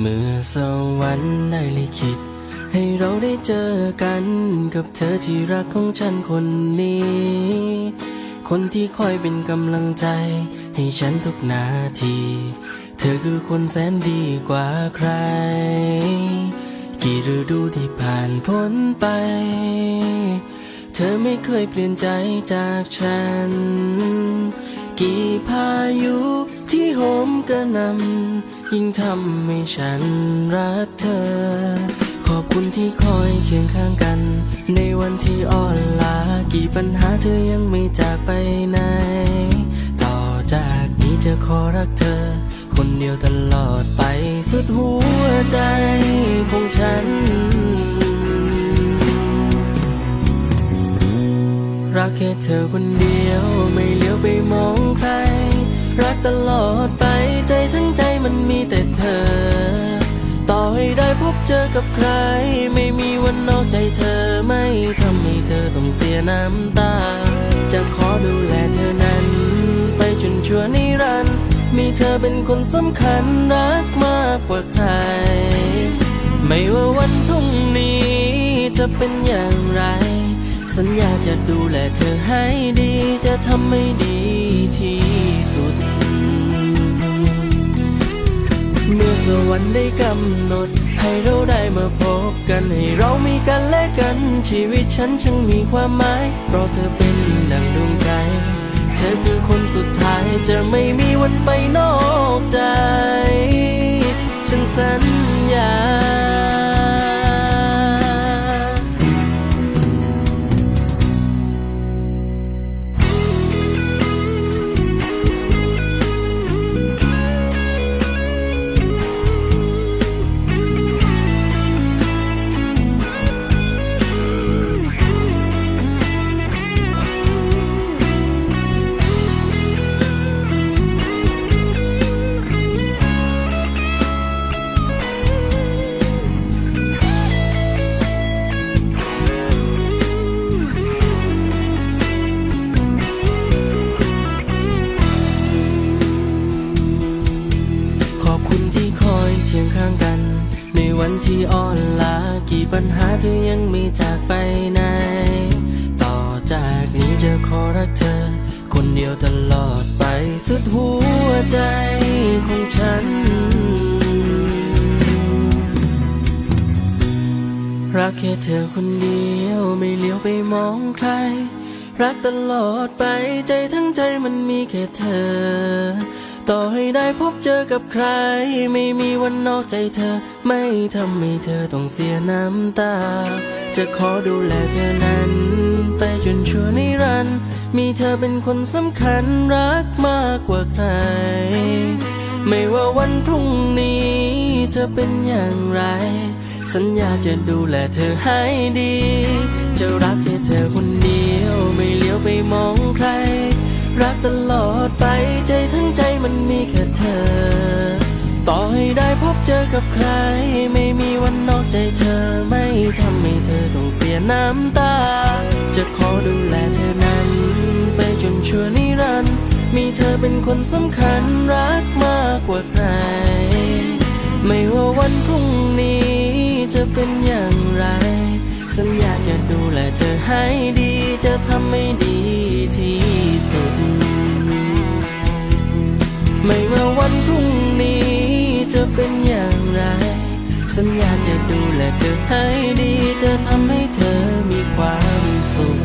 เมื่อสวรรค์ได้ลิขิต ให้เราได้เจอกันกับเธอที่รักของฉันคนนี้ คนที่คอยเป็นกำลังใจ ให้ฉันทุกนาที เธอคือคนแสนดีกว่าใคร กี่ฤดูที่ผ่านพ้นไป เธอไม่เคยเปลี่ยนใจจากฉัน กี่พายุที่โหมกระหนำ ยิ่งทำให้ฉันรักเธอ ขอบคุณที่คอยเคียงข้างกัน ในวันที่อ่อนล้ากี่ปัญหาเธอยังไม่จากไปไหน ต่อจากนี้จะขอรักเธอ คนเดียวตลอดไปสุดหัวใจของฉัน รักแค่เธอคนเดียวไม่เลี้ยวไปมองใครรักตลอดไป บเจอกับใคร ไม่มีวันนอกใจเธอไม่ทำให้เธอต้องเสียน้ำตา จะขอดูแลเธอนั้น ไปจนชั่วนิรันดร์มีเธอเป็นคนสำคัญรักมากกว่าใคร ไม่ว่าวันพรุ่งนี้จะเป็นอย่างไร สัญญาจะดูแลเธอให้ดีจะทำให้ดีที่สุด มื่อวรรค์ได้กำหนด ให้เราได้มาพบกันให้เรามีกันและกัน ชีวิตฉันจึงมีความหมาย เพราะเธอเป็นดังดวงใจ เธอคือคนสุดท้ายจะไม่มีวันไปนอกใจ ฉันสัญญา วันที่อ่อนล้ากี่ปัญหาเธอยังไม่จากไปไหน ต่อจากนี้จะขอรักเธอ คนเดียวตลอดไปสุดหัวใจของฉัน รักแค่เธอคนเดียวไม่เลี้ยวไปมองใคร รักตลอดไปใจทั้งใจมันมีแค่เธอ ต่อให้ได้พบเจอกับใคร ไม่มีวันนอกใจเธอ ไม่ทำให้เธอต้องเสียน้ำตา จะขอดูแลเธอนั้น ไปจนชั่วนิรันดร์มีเธอเป็นคนสำคัญรักมากกว่าใคร ไม่ว่าวันพรุ่งนี้จะเป็นอย่างไร สัญญาจะดูแลเธอให้ดี จะรักแค่เธอคน กับใคร ไม่มีวันนอกใจเธอไม่ทำให้เธอต้องเสียน้ำตา จะขอดูแลเธอนั้น ไปจนชั่วนิรันดร์มีเธอเป็นคนสำคัญรักมากกว่าใคร ไม่ว่าวันพรุ่งนี้จะเป็นอย่างไร สัญญาจะดูแลเธอให้ดีจะทำให้ดี จะเป็นอย่างไร สัญญาจะดูแลเธอให้ดี จะทำให้เธอมีความสุข